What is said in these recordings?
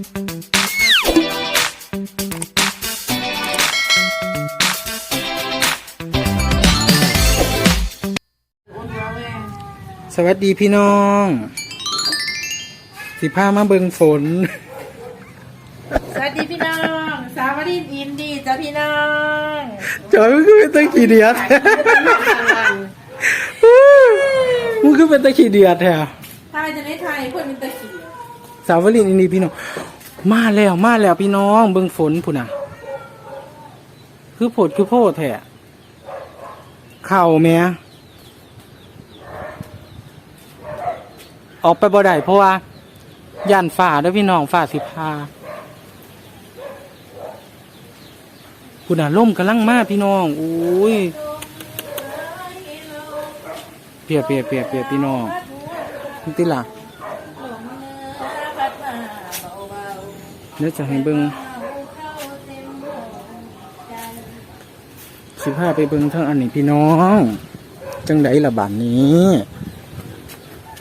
สวัสดีพี่น้อง สิพามาเบิงฝน สวัสดีพี่น้องสาวรินอินดีจ้ะพี่น้องจอยมันคือเป็นตะขี้เดียดมันคือเป็นตะขี้เดียดแท้ทายจะได้ไทยเพื่อนเป็นตะเขียว สาวลินอินดีพี่น้องมาแล้วมาแล้วพี่น้องเบิงฝนพุ่นน่ะ คือโพดคือโพดแท้เข่าแม่ออกไปบ่ได้เพราะว่าย่านฝ่าด้วยพี่น้องฝ่าสิพาพุ่นน่ะล่มกำลังมาพี่น้องอุ้ยเปียกเปียกเปียกเปียกพี่น้องนี่ติล่ะ เดี๋ยวจะให้เบิงๆเข้าเต็มหัวใจสิพาไปเบิงเท่าอันนี้พี่น้อง จังไดละบานนี้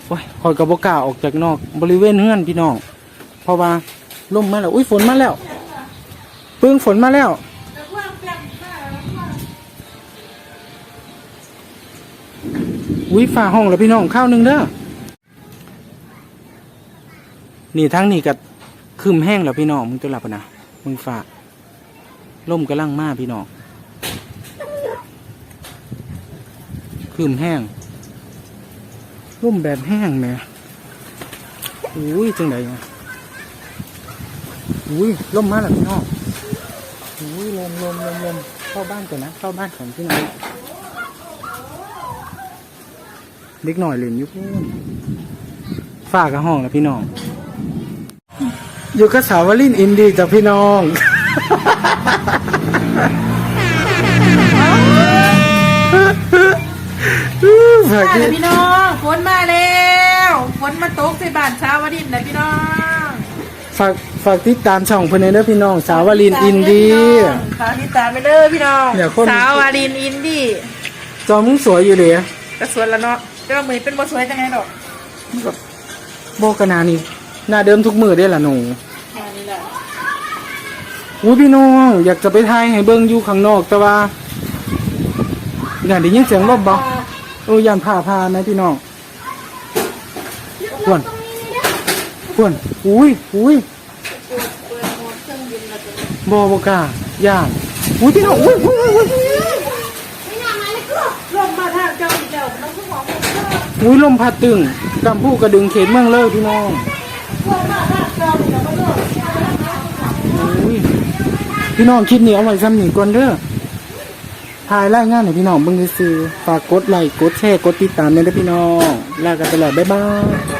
โอ้ยคอยกระบอกล้าออกจากนอก บริเวณเฮือนพี่น้อง เพราะว่าล่มมาแล้วอุ้ยฝนมาแล้วเพิ่งฝนมาแล้วอุ้ยฝ่าห้องแล้วพี่น้องข้าวหนึ่งเด้อนี่ทั้งนี่กับ คืมแห้งแล้วพี่น้องมึงจะหลับปะนะมึงฝ่าล่มกำลังมาพี่น้องคืมแห้งร่มแบบแห้งแหม่ยอุ้ยจังไดเนี่ยอุ้ยร่มมาแล้วพี่น้องอุ้ยลมลมลมลมเข้าบ้านก่อนนะเข้าบ้านก่อนพี่น้องเล็กหน่อยเล่นยู่พูนฝ้ากับห้องแล้วพี่น้อง อยู่กับสาวลินอินดีจากพี่น้องฝากมาที่แล้วพี่น้องฝนมาแล้วฝนมาตกใส่บ้านสาวรินนะพี่น้องฝากฝากติดตามช่องเพื่อนเด้อพี่น้อง สาวลินอินดีฝากติดตามไปเด้อพี่น้องเนี่ยคน สาวรินอินดีจอมึงสวยอยู่เลยก็สวยแล้วเนาะแต่ว่ามือนี้เป็นบ่สวยจังไงดอก โบกนานี่หน้าเดิมทุกมือได้อล่ะหนูอันนี้แหละ อุ้ยพี่น้องอยากจะไปถ่ายให้เบิ่งอยู่ข้างนอกแต่ว่าอย่างได้ยินเสียงรบบ่เออยานผ่าพานะพี่น้องควรควรอุ้ยอุ้ยบอบกล้าย่านอุ้ยพี่น้องอุ้ยอุ้ยอุ้ยอุ้ยลมมาทางเจ้าอีกแล้วน้องผู้หอมอุ้ยลมพัดตึงกำพูกระดึงเขตเมืองเลยพี่น้องอุ้ย พี่น้องคลิปนี้เอาไว้ซ้ำหนีก่อนเด้อถ่ายรายงานให้พี่น้องเบิ่งซื้อฝากกดไลค์กดแชร์กดติดตามเนี่ยเด้อพี่น้องลากันไปแล้วบ๊ายบาย